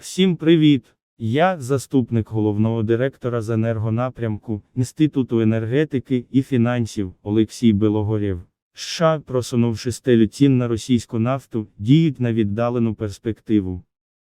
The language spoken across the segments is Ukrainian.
Всім привіт! Я заступник головного директора з енергонапрямку Інституту енергетики і фінансів Олексій Белогорєв. США, просунувши стелю цін на російську нафту, діють на віддалену перспективу.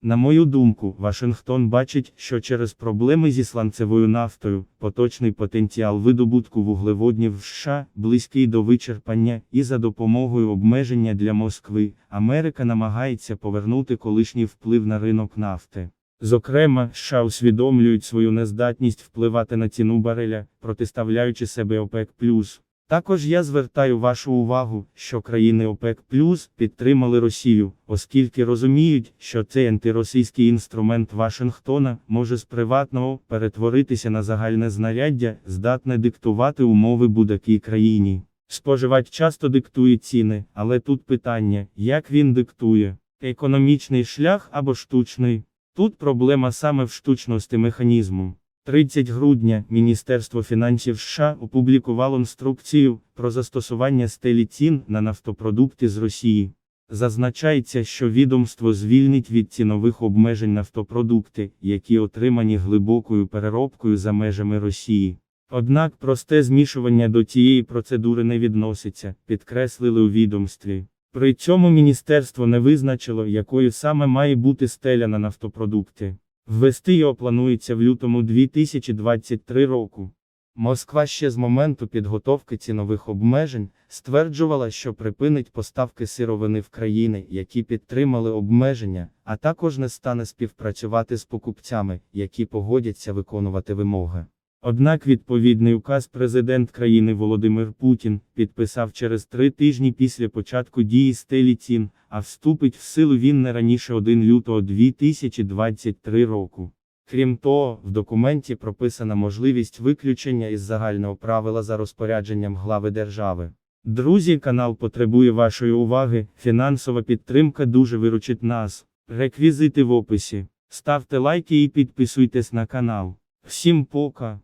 На мою думку, Вашингтон бачить, що через проблеми зі сланцевою нафтою, поточний потенціал видобутку вуглеводнів в США близький до вичерпання, і за допомогою обмеження для Москви, Америка намагається повернути колишній вплив на ринок нафти. Зокрема, США усвідомлюють свою нездатність впливати на ціну бареля, протиставляючи себе ОПЕК+. Також я звертаю вашу увагу, що країни ОПЕК Плюс підтримали Росію, оскільки розуміють, що цей антиросійський інструмент Вашингтона може з приватного перетворитися на загальне знаряддя, здатне диктувати умови будь-якій країні. Споживач часто диктує ціни, але тут питання, як він диктує: економічний шлях або штучний. Тут проблема саме в штучності механізму. 30 грудня Міністерство фінансів США опублікувало інструкцію про застосування стелі цін на нафтопродукти з Росії. Зазначається, що відомство звільнить від цінових обмежень нафтопродукти, які отримані глибокою переробкою за межами Росії. Однак просте змішування до цієї процедури не відноситься, підкреслили у відомстві. При цьому міністерство не визначило, якою саме має бути стеля на нафтопродукти. Ввести його планується в лютому 2023 року. Москва ще з моменту підготовки цінових обмежень стверджувала, що припинить поставки сировини в країни, які підтримали обмеження, а також не стане співпрацювати з покупцями, які погодяться виконувати вимоги. Однак відповідний указ президент країни Володимир Путін підписав через три тижні після початку дії стелі цін, а вступить в силу він не раніше 1 лютого 2023 року. Крім того, в документі прописана можливість виключення із загального правила за розпорядженням глави держави. Друзі, канал потребує вашої уваги, фінансова підтримка дуже виручить нас. Реквізити в описі. Ставте лайки і підписуйтесь на канал. Всім пока!